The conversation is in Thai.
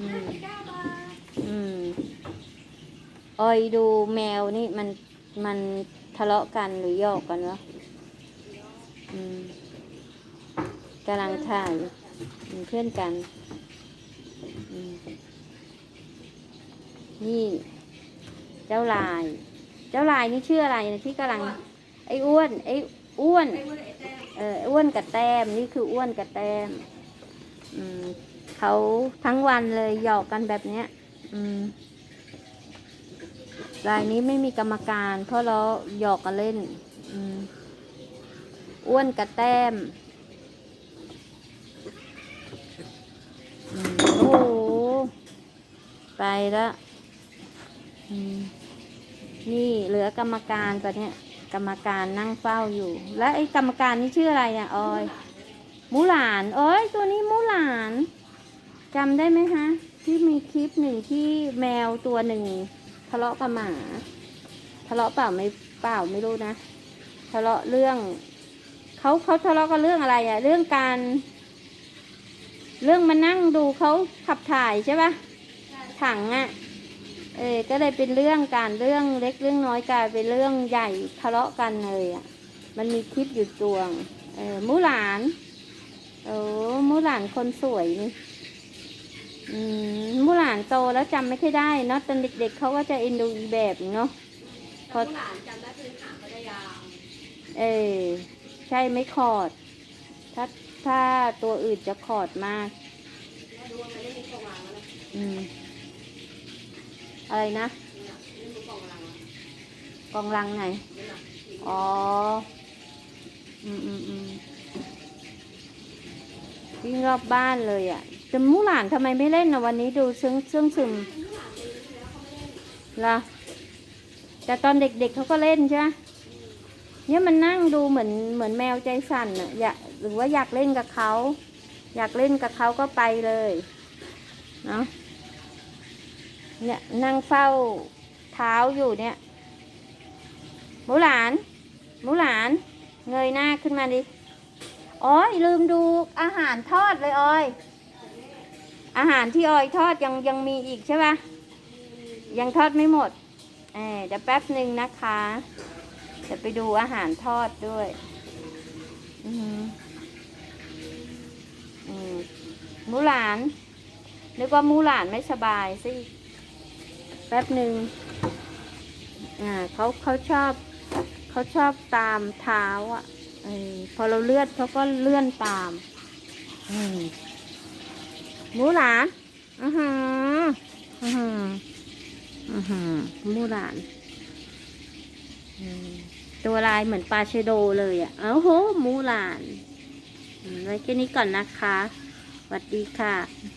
อืมอืมออยดูแมวนี่มันมันทะเลาะกันหรือหยอกกันวะอืมกำลังถ่ายเป็นเพื่อนกันอืมนี่ เจ้าลาย เจ้าลายนี่ชื่ออะไรนะที่กำลัง ไอ้อ้วน ไอ้อ้วนไอ้มือไอ้แต้มเอออ้วนกับแต้มนี่คืออ้วนกับแต้ม อืม เขาทั้งวันเลยหยอกกันแบบเนี้ย อืมรายนี้ไม่มีกรรมการ เพราะเราหยอกกันเล่น อืมอ้วนกับแต้มโอ้โหไปแล้วนี่เหลือกรรมการตอนเนี้ย กรรมการนั่งเฝ้าอยู่ แล้วไอ้กรรมการนี่ชื่ออะไรอะออยมูหลานเอ้ยตัวนี้มูหล จำได้ไหมฮะที่มีคลิปหนึ่งที่แมวตัวหนึ่งทะเลาะกับหมา ทะเลาะเปล่าไม่เปล่าไม่รู้นะ ทะเลาะเรื่องเขาเขาทะเลาะกันเรื่องอะไรอะเรื่องการ เรื่องมานั่งดูเขาขับถ่ายใช่ปะถังอะเออก็เลยเป็นเรื่องการเรื่องเล็กเรื่องน้อยกลายเป็นเรื่องใหญ่ทะเลาะกันเลยอะมันมีคลิปอยู่ตัวงเออมูหลานโอ้มูหลานคนสวยนี่ อืมมูหลานโตแล้วจำไม่ค่อยได้เนาะตอนเด็กๆเขาก็จะเอ็นดูอีแบบเนาะพอหลานจำได้คือขาเขาได้ยาวเออใช่ไม่ขอด ถ้าถ้าตัวอื่นจะขอดมากดูว่ามันไม่มีกล่องลังแล้วนะอืม อะไรนะนี่น่ะไม่มีกล่องลังแล้วกองรังไหน นี่นะอ๋อ อืมอืมอืมวิ่งรอบบ้านเลยอะ่ะ แต่มูหลานทำไมไม่เล่นนะวันนี้ดูซึ้งซึ้งซึมล่ะแต่ตอนเด็กๆเขาก็เล่นใช่ไหมเนี่ยมันนั่งดูเหมือนเหมือนแมวใจสั่นอะอยากหรือว่าอยากเล่นกับเขา อยากเล่นกับเขาก็ไปเลยเนาะเนี่ยนั่งเฝ้าเท้าอยู่เนี่ยหมูหลานหมูหลาน เงยหน้าขึ้นมาดิอ๋อยลืมดูอาหารทอดเลยออย อาหารที่ออยทอดยังยังมีอีกใช่ปะยังทอดไม่หมดเออเดี๋ยวแป๊บหนึ่งนะคะเดี๋ยวไปดูอาหารทอดด้วย อือหืออืมมูหลาน นึกว่ามูหลานไม่สบายสิ แป๊บหนึ่งอ่าเขาเขาชอบเขาชอบตามเท้าอะอพอเราเลื่อนเขาก็เลื่อนตาม อืม หมูหลานอือหืออือหืออือหือมูหลานตัวลายเหมือนปลาเชโดเลยอะ เอ้าโหมูหลาน ไว้แค่นี้ก่อนนะคะ สวัสดีค่ะ